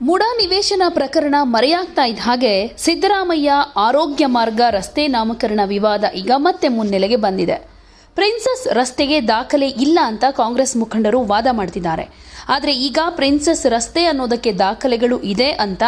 ಮುಡಾ ನಿವೇಶನ ಪ್ರಕರಣ ಮರೆಯಾಗ್ತಾ ಇದ್ದ ಹಾಗೆ ಸಿದ್ದರಾಮಯ್ಯ ಆರೋಗ್ಯ ಮಾರ್ಗ ರಸ್ತೆ ನಾಮಕರಣ ವಿವಾದ ಈಗ ಮತ್ತೆ ಮುನ್ನೆಲೆಗೆ ಬಂದಿದೆ. ಪ್ರಿನ್ಸಸ್ ರಸ್ತೆಗೆ ದಾಖಲೆ ಇಲ್ಲ ಅಂತ ಕಾಂಗ್ರೆಸ್ ಮುಖಂಡರು ವಾದ ಮಾಡ್ತಿದ್ದಾರೆ. ಆದರೆ ಈಗ ಪ್ರಿನ್ಸಸ್ ರಸ್ತೆ ಅನ್ನೋದಕ್ಕೆ ದಾಖಲೆಗಳು ಇದೆ ಅಂತ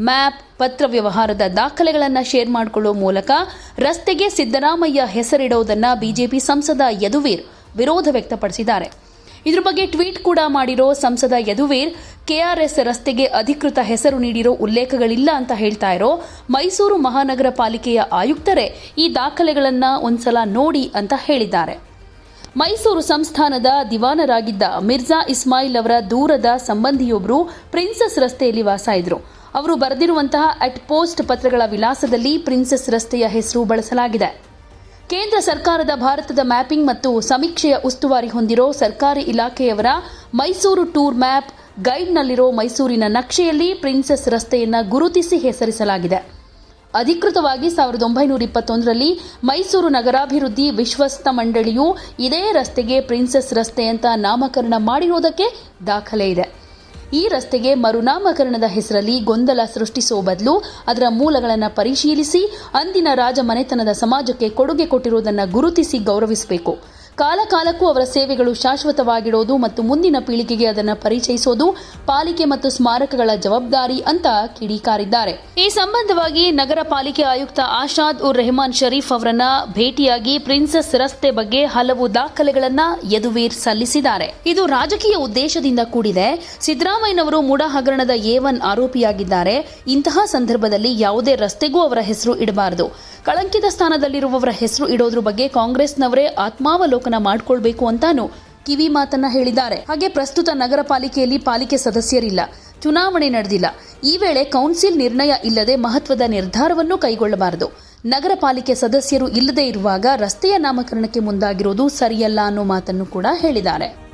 ಮ್ಯಾಪ್, ಪತ್ರ ವ್ಯವಹಾರದ ದಾಖಲೆಗಳನ್ನು ಶೇರ್ ಮಾಡಿಕೊಳ್ಳುವ ಮೂಲಕ ರಸ್ತೆಗೆ ಸಿದ್ದರಾಮಯ್ಯ ಹೆಸರಿಡೋದನ್ನು ಬಿಜೆಪಿ ಸಂಸದ ಯದುವೀರ್ ವಿರೋಧ ವ್ಯಕ್ತಪಡಿಸಿದ್ದಾರೆ. ಇದ್ರ ಬಗ್ಗೆ ಟ್ವೀಟ್ ಕೂಡ ಮಾಡಿರೋ ಸಂಸದ ಯದುವೀರ್, ಕೆಆರ್ಎಸ್ ರಸ್ತೆಗೆ ಅಧಿಕೃತ ಹೆಸರು ನೀಡಿರೋ ಉಲ್ಲೇಖಗಳಿಲ್ಲ ಅಂತ ಹೇಳ್ತಾ ಇರೋ ಮೈಸೂರು ಮಹಾನಗರ ಪಾಲಿಕೆಯ ಆಯುಕ್ತರೇ ಈ ದಾಖಲೆಗಳನ್ನ ಒಂದ್ಸಲ ನೋಡಿ ಅಂತ ಹೇಳಿದ್ದಾರೆ. ಮೈಸೂರು ಸಂಸ್ಥಾನದ ದಿವಾನರಾಗಿದ್ದ ಮಿರ್ಜಾ ಇಸ್ಮಾಯಿಲ್ ಅವರ ದೂರದ ಸಂಬಂಧಿಯೊಬ್ಬರು ಪ್ರಿನ್ಸಸ್ ರಸ್ತೆಯಲ್ಲಿ ವಾಸ ಇದ್ರು. ಅವರು ಬರೆದಿರುವಂತಹ ಅಟ್ ಪೋಸ್ಟ್ ಪತ್ರಗಳ ವಿಳಾಸದಲ್ಲಿ ಪ್ರಿನ್ಸಸ್ ರಸ್ತೆಯ ಹೆಸರು ಬಳಸಲಾಗಿದೆ. ಕೇಂದ್ರ ಸರ್ಕಾರದ ಭಾರತದ ಮ್ಯಾಪಿಂಗ್ ಮತ್ತು ಸಮೀಕ್ಷೆಯ ಉಸ್ತುವಾರಿ ಹೊಂದಿರೋ ಸರ್ಕಾರಿ ಇಲಾಖೆಯವರ ಮೈಸೂರು ಟೂರ್ ಮ್ಯಾಪ್ ಗೈಡ್ನಲ್ಲಿರೋ ಮೈಸೂರಿನ ನಕ್ಷೆಯಲ್ಲಿ ಪ್ರಿನ್ಸೆಸ್ ರಸ್ತೆಯನ್ನು ಗುರುತಿಸಿ ಹೆಸರಿಸಲಾಗಿದೆ. ಅಧಿಕೃತವಾಗಿ ಸಾವಿರದ ಒಂಬೈನೂರ ಇಪ್ಪತ್ತೊಂದರಲ್ಲಿ ಮೈಸೂರು ನಗರಾಭಿವೃದ್ಧಿ ವಿಶ್ವಸ್ತ ಮಂಡಳಿಯು ಇದೇ ರಸ್ತೆಗೆ ಪ್ರಿನ್ಸೆಸ್ ರಸ್ತೆ ಅಂತ ನಾಮಕರಣ ಮಾಡಿರುವುದಕ್ಕೆ ದಾಖಲೆ ಇದೆ. ಈ ರಸ್ತೆಗೆ ಮರುನಾಮಕರಣದ ಹೆಸರಲ್ಲಿ ಗೊಂದಲ ಸೃಷ್ಟಿಸುವ ಬದಲು ಅದರ ಮೂಲಗಳನ್ನು ಪರಿಶೀಲಿಸಿ, ಅಂದಿನ ರಾಜ ಮನೆತನದ ಸಮಾಜಕ್ಕೆ ಕೊಡುಗೆ ಕೊಟ್ಟಿರುವುದನ್ನು ಗುರುತಿಸಿ ಗೌರವಿಸಬೇಕು. ಕಾಲಕಾಲಕ್ಕೂ ಅವರ ಸೇವೆಗಳು ಶಾಶ್ವತವಾಗಿಡೋದು ಮತ್ತು ಮುಂದಿನ ಪೀಳಿಗೆಗೆ ಅದನ್ನು ಪರಿಚಯಿಸೋದು ಪಾಲಿಕೆ ಮತ್ತು ಸ್ಮಾರಕಗಳ ಜವಾಬ್ದಾರಿ ಅಂತ ಕಿಡಿಕಾರಿದ್ದಾರೆ. ಈ ಸಂಬಂಧವಾಗಿ ನಗರ ಪಾಲಿಕೆ ಆಯುಕ್ತ ಆಶಾದ್ ಉರ್ ರೆಹಮಾನ್ ಶರೀಫ್ ಅವರನ್ನ ಭೇಟಿಯಾಗಿ ಪ್ರಿನ್ಸಸ್ ರಸ್ತೆ ಬಗ್ಗೆ ಹಲವು ದಾಖಲೆಗಳನ್ನ ಯದುವೀರ್ ಸಲ್ಲಿಸಿದ್ದಾರೆ. ಇದು ರಾಜಕೀಯ ಉದ್ದೇಶದಿಂದ ಕೂಡಿದೆ. ಸಿದ್ದರಾಮಯ್ಯನವರು ಮೂಡ ಹಗರಣದ ಎ ಒನ್ ಆರೋಪಿಯಾಗಿದ್ದಾರೆ. ಇಂತಹ ಸಂದರ್ಭದಲ್ಲಿ ಯಾವುದೇ ರಸ್ತೆಗೂ ಅವರ ಹೆಸರು ಇಡಬಾರದು. ಕಳಂಕಿತ ಸ್ಥಾನದಲ್ಲಿರುವವರ ಹೆಸರು ಇಡೋದ್ರ ಬಗ್ಗೆ ಕಾಂಗ್ರೆಸ್ನವರೇ ಆತ್ಮಾವಲೋಕನ ಮಾಡಿಕೊಳ್ಬೇಕು ಅಂತಾನು ಕಿವಿ ಮಾತನ್ನ ಹೇಳಿದ್ದಾರೆ. ಹಾಗೆ ಪ್ರಸ್ತುತ ನಗರ ಪಾಲಿಕೆಯಲ್ಲಿ ಪಾಲಿಕೆ ಸದಸ್ಯರಿಲ್ಲ. ಚುನಾವಣೆ ನಡೆದಿಲ್ಲ. ಈ ವೇಳೆ ಕೌನ್ಸಿಲ್ ನಿರ್ಣಯ ಇಲ್ಲದೆ ಮಹತ್ವದ ನಿರ್ಧಾರವನ್ನು ಕೈಗೊಳ್ಳಬಾರದು. ನಗರ ಪಾಲಿಕೆ ಸದಸ್ಯರು ಇಲ್ಲದೇ ಇರುವಾಗ ರಸ್ತೆಯ ನಾಮಕರಣಕ್ಕೆ ಮುಂದಾಗಿರೋದು ಸರಿಯಲ್ಲ ಅನ್ನೋ ಮಾತನ್ನು ಕೂಡ ಹೇಳಿದ್ದಾರೆ.